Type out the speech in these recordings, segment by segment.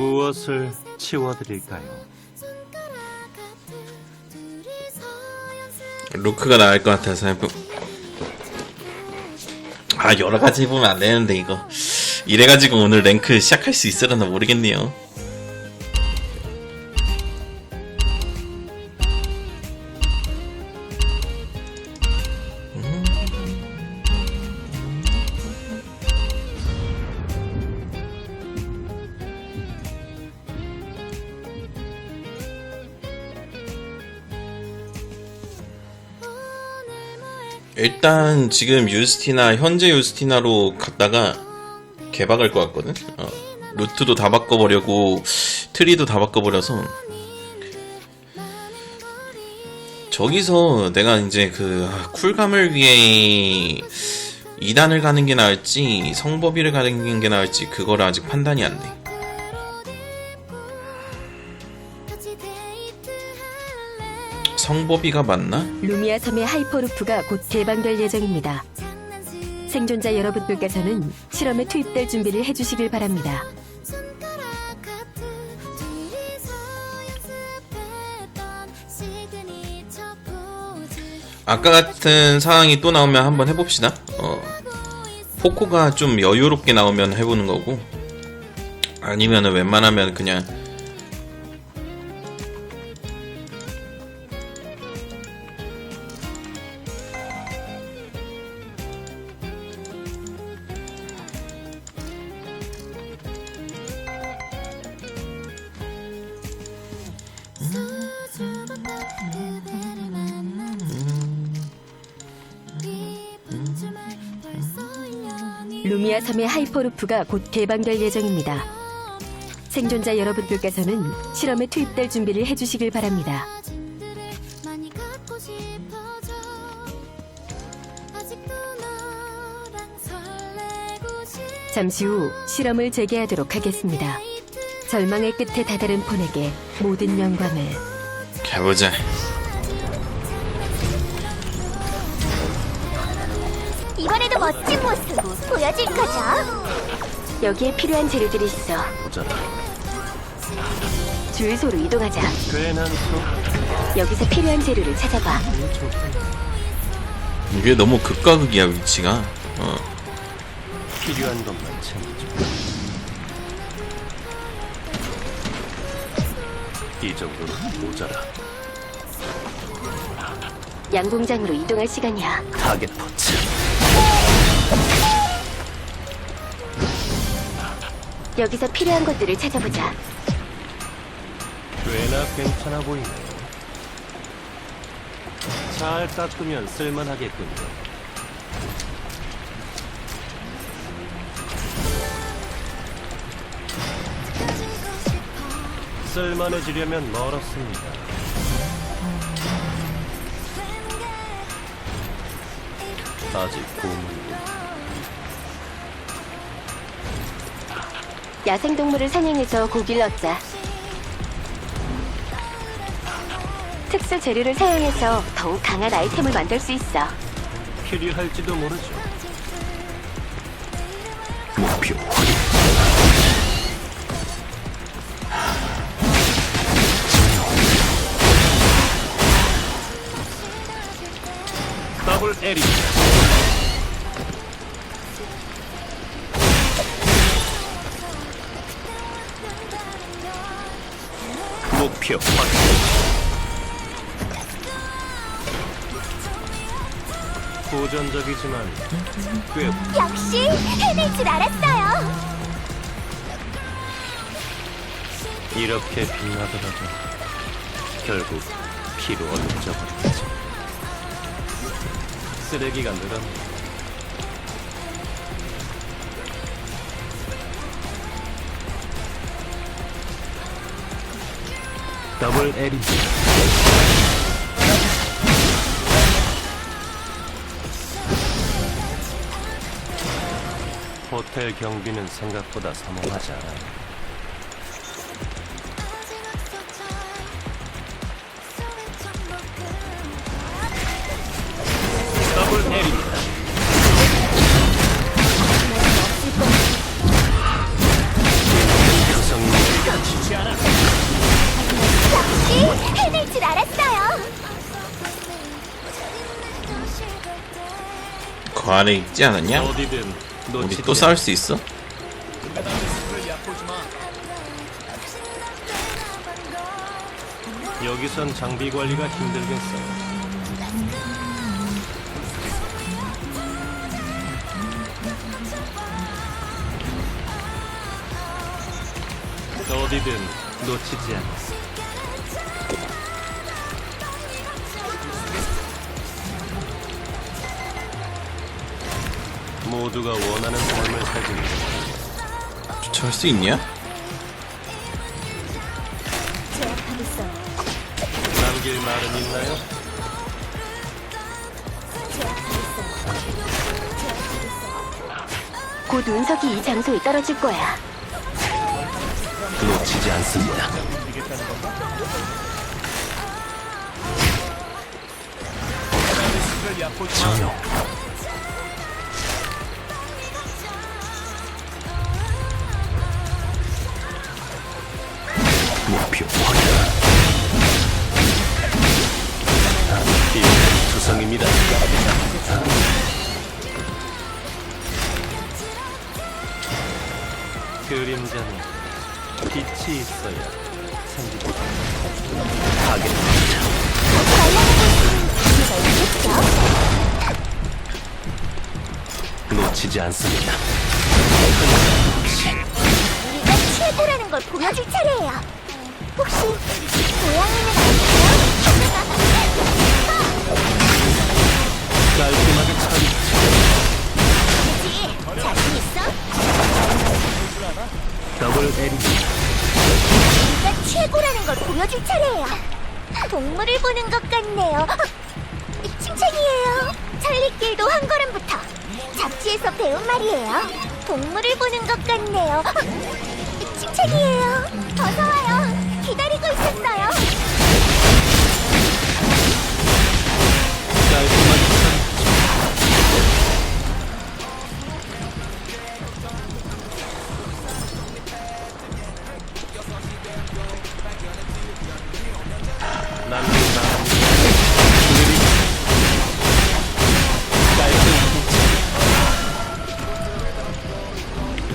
무엇을 치워드릴까요? 루크가 나을 것 같아서 해보... 아 여러 가지 해보면 안 되는데 이거 이래가지고 오늘 랭크 시작할 수 있으려나 모르겠네요 일단 지금 유스티나 현재 유스티나로 갔다가 개박할 것 같거든. 어, 루트도 다 바꿔버려고 트리도 다 바꿔버려서 저기서 내가 이제 그 아, 쿨감을 위해 2단을 가는 게 나을지 성법이를 가는 게 나을지 그거를 아직 판단이 안 돼. 성법이가 맞나? 루미아 섬의 하이퍼루프가 곧 개방될 예정입니다. 생존자 여러분들께서는 실험에 투입될 준비를 해주시길 바랍니다. 아까 같은 상황이 또 나오면 한번 해봅시다. 어, 포코가 좀 여유롭게 나오면 해보는 거고, 아니면은 웬만하면 그냥 루미아 섬의 하이퍼루프가 곧 개방될 예정입니다. 생존자 여러분들께서는 실험에 투입될 준비를 해주시길 바랍니다. 잠시 후 실험을 재개하도록 하겠습니다. 절망의 끝에 다다른 폰에게 모든 영광을 가보자. 이번에도 멋진 모습 보여줄 거죠? 여기에 필요한 재료들이 있어. 모자라. 주유소로 이동하자. 괜한 소 여기서 필요한 재료를 찾아봐. 이게 너무 극과 극이야 위치가. 어, 필요한 것만 챙기죠. 이 정도는 모자라. 양공장으로 이동할 시간이야. 타겟 포츠. 여기서 필요한 것들을 찾아보자. 꽤나 괜찮아 보이네. 잘 닦으면 쓸만하겠군요. 쓸만해지려면 멀었습니다. 아직 고문 야생동물을 사냥해서 고기를 얻자. 특수 재료를 사용해서 더욱 강한 아이템을 만들 수 있어. 필요할지도 모르죠. 목표 확인. 더블 에리. 목표 확인. 고전적이지만 꽤 역시 해낼 줄 알았어요. 이렇게 빛나더라도 결국 피로 버리겠지. 쓰레기가 늘었네. 더블 L이 호텔 경비는 생각보다 삼엄하지 않아요. 아래 있지 않았냐? 어디든 우리 또 싸울 수 있어? 않- 여기선 장비 관리가 힘들겠어. 어디든 놓치지 않아. 모두가 원하는 삶을 위해 쫓아갈 수 있냐? 남길 말은 있나요? 곧 운석이 이 장소에 떨어질 거야. 놓치지 않습니다. 조용. 이 투성입니다. 그림자는 빛이 있어야 생기고 하게 놓치지 않습니다. 우리가 최고라는 걸 보여줄 차례예요. 혹시 고양이는 깔끔하게 처리. 그치? 자신 있어? 더블 L 우리가 최고라는 걸 보여줄 차례예요. 동물을 보는 것 같네요. 칭찬이에요. 천리길도 한 걸음부터 잡지에서 배운 말이에요. 동물을 보는 것 같네요. 칭찬이에요. 어서 와요. 기다리고 있었어요.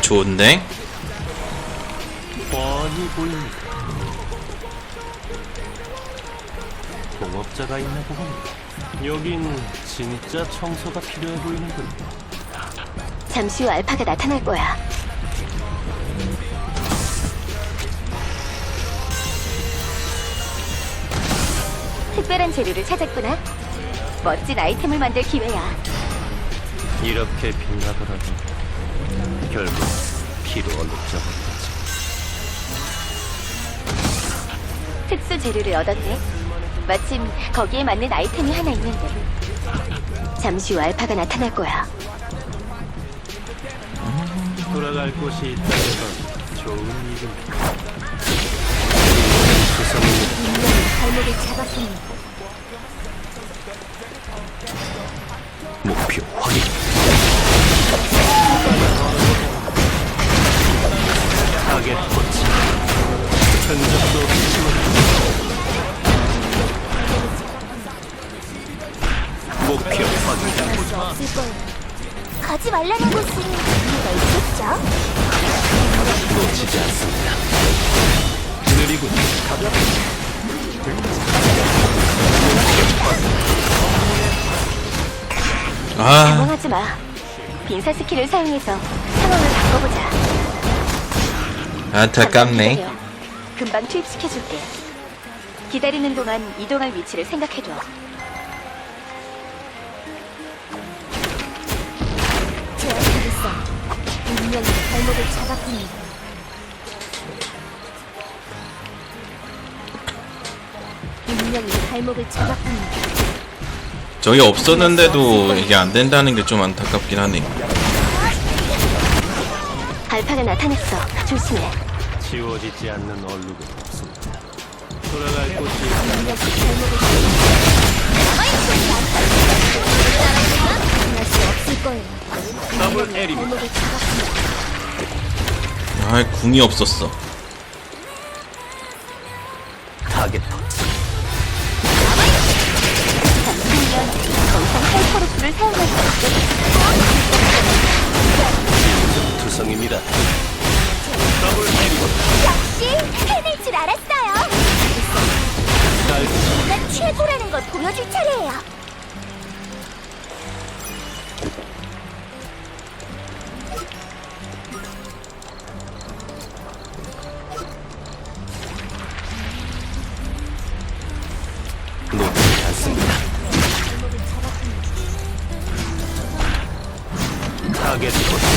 좋은데? 뻔히 보입니다. 공업자가 있나 보군요. 여긴 진짜 청소가 필요해 보이는군. 잠시 후 알파가 나타날 거야. 특별한 재료를 찾았구나. 멋진 아이템을 만들 기회야. 이렇게 빛나더라도 결국 피로 얼룩져버리겠지. 특수 재료를 얻었네. 마침 거기에 맞는 아이템이 하나 있는데. 잠시 후 알파가 나타날 거야. 돌아갈 곳이 있다는 건 좋은 일입니다. 분명히 발목을 잡았습니다. 없을 거예요. 가지 말라는 곳은 이유가 있겠죠? 놓치지 않습니다. 느리군. 아, 당황하지 마. 빈사 스킬을 사용해서 상황을 바꿔보자. 안타깝네. 기다려. 금방 투입시켜줄게. 기다리는 동안 이동할 위치를 생각해둬. 분명히 발목을 잡았습니다. 분명히 발목을 잡았습니다. 저기 없었는데도 이게 안 된다는 게 좀 안타깝긴 하네. 알파가 나타났어. 조심해. 지워지지 않는 얼룩은 없습니다. 돌아갈 곳이 발목을. 수 없을 거예요. 더블. 발목을 잡았습니다. 아, 궁이 없었어. 놓치지 않습니다. 타겟 포착.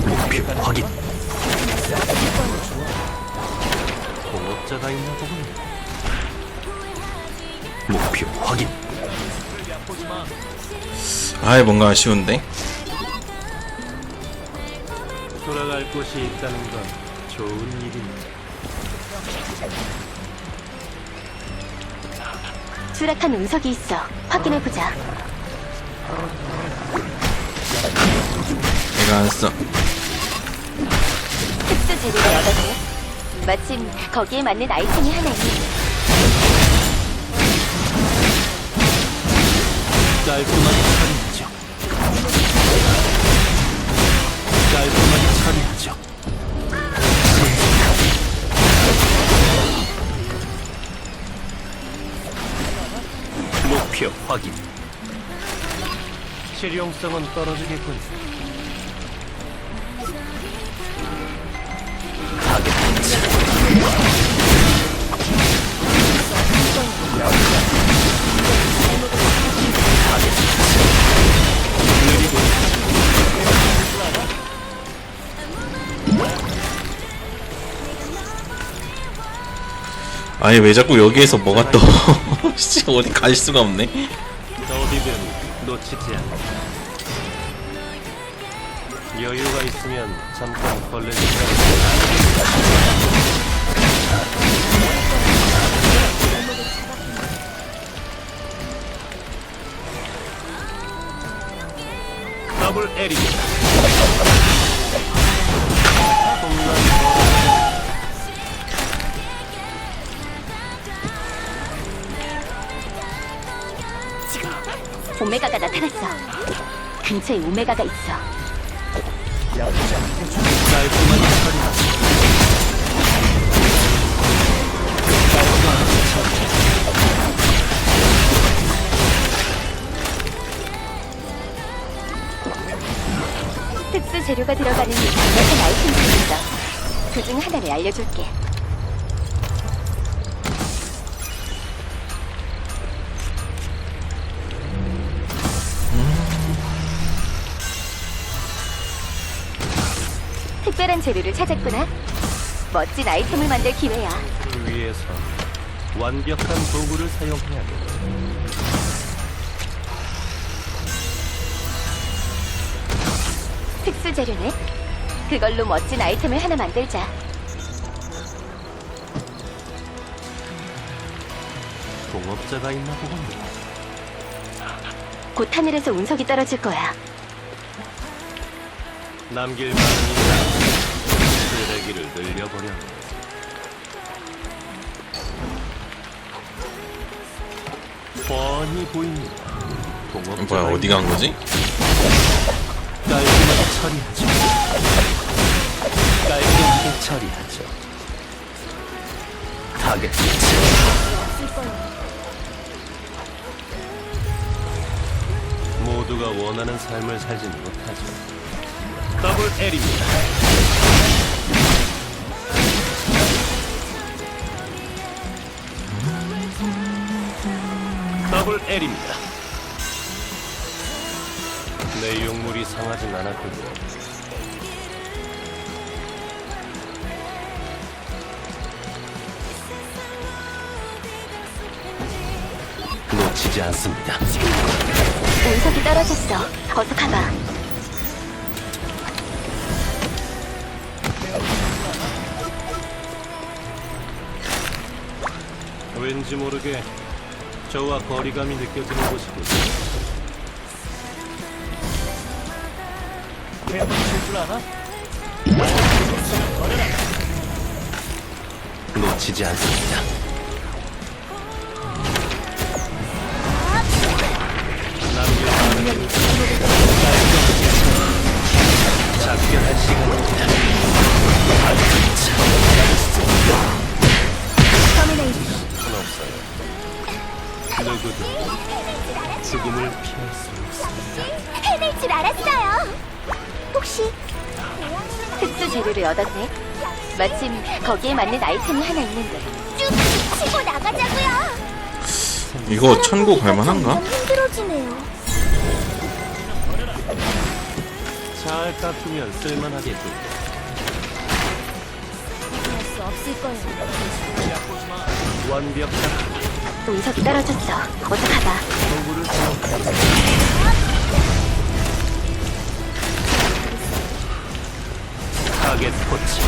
목표 확인. 공업자가 있나 보군. 목표 확인. 아이 뭔가 아쉬운데 돌아갈 곳이 있다는 건 좋은 일입니다. 수락한 운석이 있어. 확인해 보자. 내가 안 써. 재료를 얻었네. 마침 거기에 맞는 아이템이 하나 있는데. 깔끔하게 처리하죠. 깔끔하게 처리하죠. 목표 확인. 실용성은 떨어지겠군. 아니 왜 자꾸 여기에서 뭐가 또 씨, 어디 갈 수가 없네. 어디든 놓치지 않아. 여유가 있으면 잠깐 걸레 좀 더블 L입 근처에 오메가가 있어. 특수 재료가 들어가는 여섯 아이템이 있어. 그중 하나를 알려줄게. 특별한 재료를 찾았구나. 멋진 아이템을 만들 기회야. 그 위해서 완벽한 도구를 사용해야 돼. 특수 재료네. 그걸로 멋진 아이템을 하나 만들자. 공업자가 있나 보군. 곧 하늘에서 운석이 떨어질 거야. 남길 만이나 쓰레기를 늘려버려. 뻔히 보입니다. 공업자가 뭐야 어디 간 거지? 깔끔하게 처리하죠. 깔끔하게 처리하죠. 타겟 모두가 원하는 삶을 살지 못하죠. 더블 L입니다. 트러블 L입니다. 내 용물이 상하진 않았군요. 놓치지 않습니다. 운석이 떨어졌어. 어서 가봐. 왠지 모르게 저와 거리감이 느껴지는 곳이군. 놓치지 않습니다. 남겨놓은 작별할 시간입니다. 건 없어요. 누구도 죽음을 피할 수 없습니다. 해낼 줄 알았어요. 혹시 특수 재료를 얻었네. 마침 거기에 맞는 아이템이 하나 있는데. 쭉 치고 나가자고요. 이거 천고 갈만한가? 점점 힘들어지네요. 잘 깎으면 쓸만하겠군. 할수 없을 거예요. 완벽한 운석이 떨어졌어. 사용하여 타겟 포치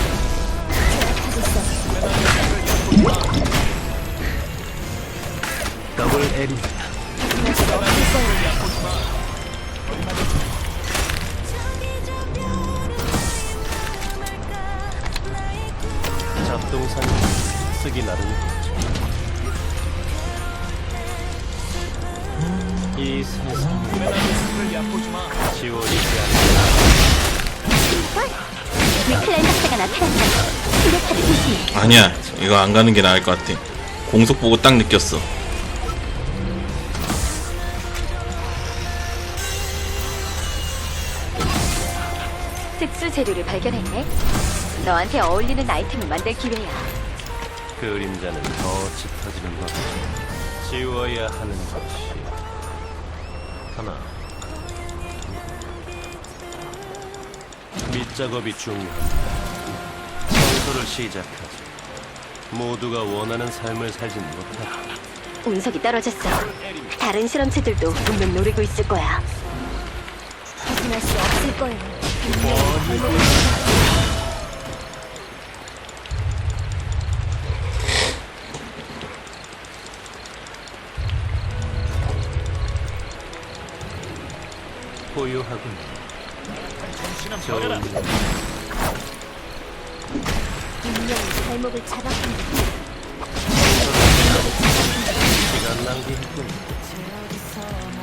더블 L입니다. 잡동사니 쓰기 나름 이 세상에 지워지지 나타났다. 아니야 이거 안 가는 게 나을 것 같아 공속 보고 딱 느꼈어 특수 재료를 발견했네. 너한테 어울리는 아이템을 만들 기회야. 그림자는 더 짙어지는 것 지워야 하는 것이 하나 밑작업이 중요하다 청소를 시작하지 모두가 원하는 삶을 살진 못하다 운석이 떨어졌어. 다른 실험체들도 분명 노리고 있을 거야. 확인할 수 없을 거예요. 고요하군 좋은 분명히 발목을 잡았군요. 시간 낭비했군 확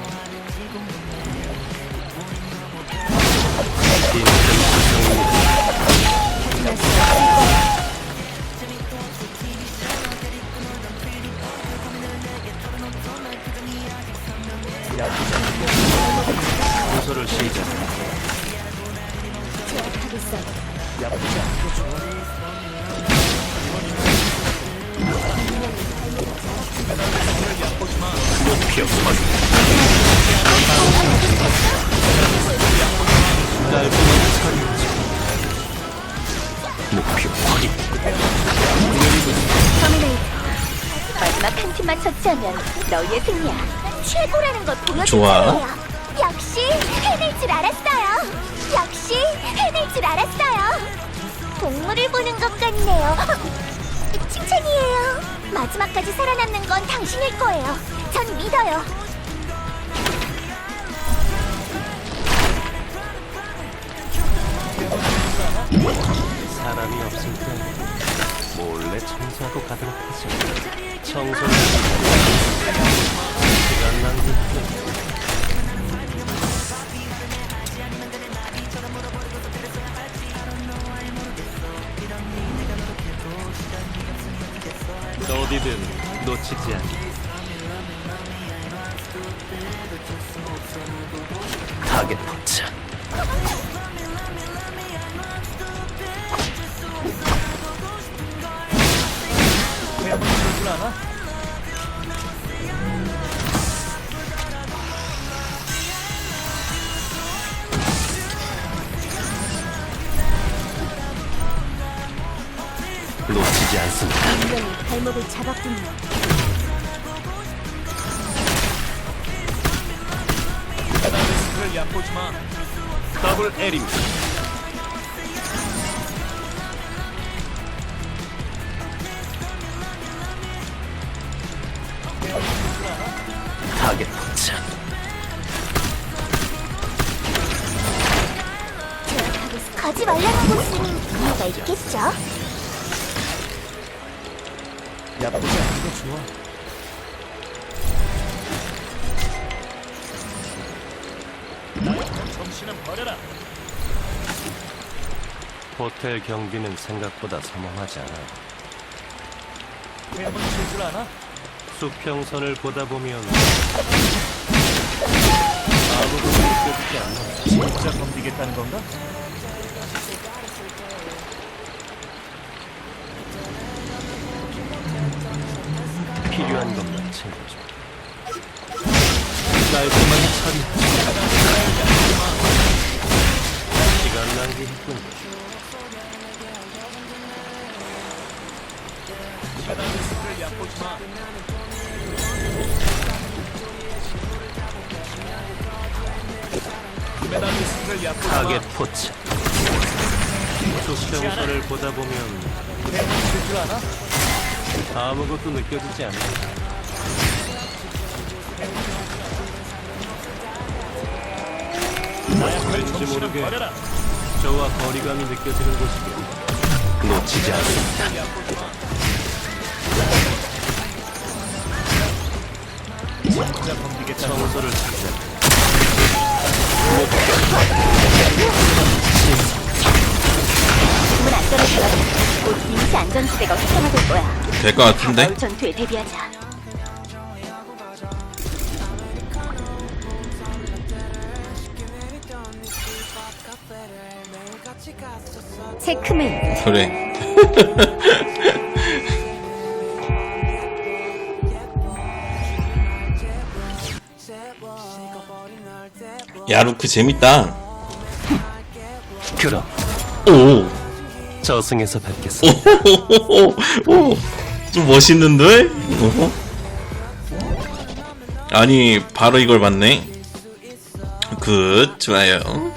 청소를 시작하지 제압하겠어요. 목표 확인 짧은 처리지 목표 확인 터미네이터. 마지막 한 팀만 처치하면 너희의 승리야. 최고라는 걸 보여줄 좋아. 거예요. 역시 해낼 줄 알았어요. 역시 해낼 줄 알았어요. 동물을 보는 것 같네요. 칭찬이에요. 마지막까지 살아남는 건 당신일 거예요. 전 믿어요. 사람이 없을 때 몰래 청소하고 가도록 하죠. 시작하지 시간 낭비했 어디든 놓치지 않게 타겟 포착 놓치지 않습니다. 분명히 발목을 잡았군요. 더블 L입니다. 타겟 포착. 가지 말라는 곳은 이유가 있겠죠? 나쁘지 않은 게 좋아. 정신은 버려라. 호텔 경비는 생각보다 samam하지 않아. 해본 칠줄 아나? 수평선을 보다 보면 아무것도 느껴지지 않나? 진짜 덤비겠다는 건가? 낭비했군. 타겟 포착. 수평선을 보다 보면 아무것도 느껴지지 않아. 왠지 모르게 저와 거리감이 느껴지는 곳이고 놓치지 않는다. 청소를 찾자. 문안 떨어지면 곧 임시 안전지대가 휘청하될 거야. 될 것 같은데? 전투에 대비하자. 체크메이트. 그래. 야 루크 재밌다. 그럼 오. 저승에서 뵙겠어. 오, 좀 멋있는데? 어? 아니, 바로 이걸 봤네. 굿, 좋아요.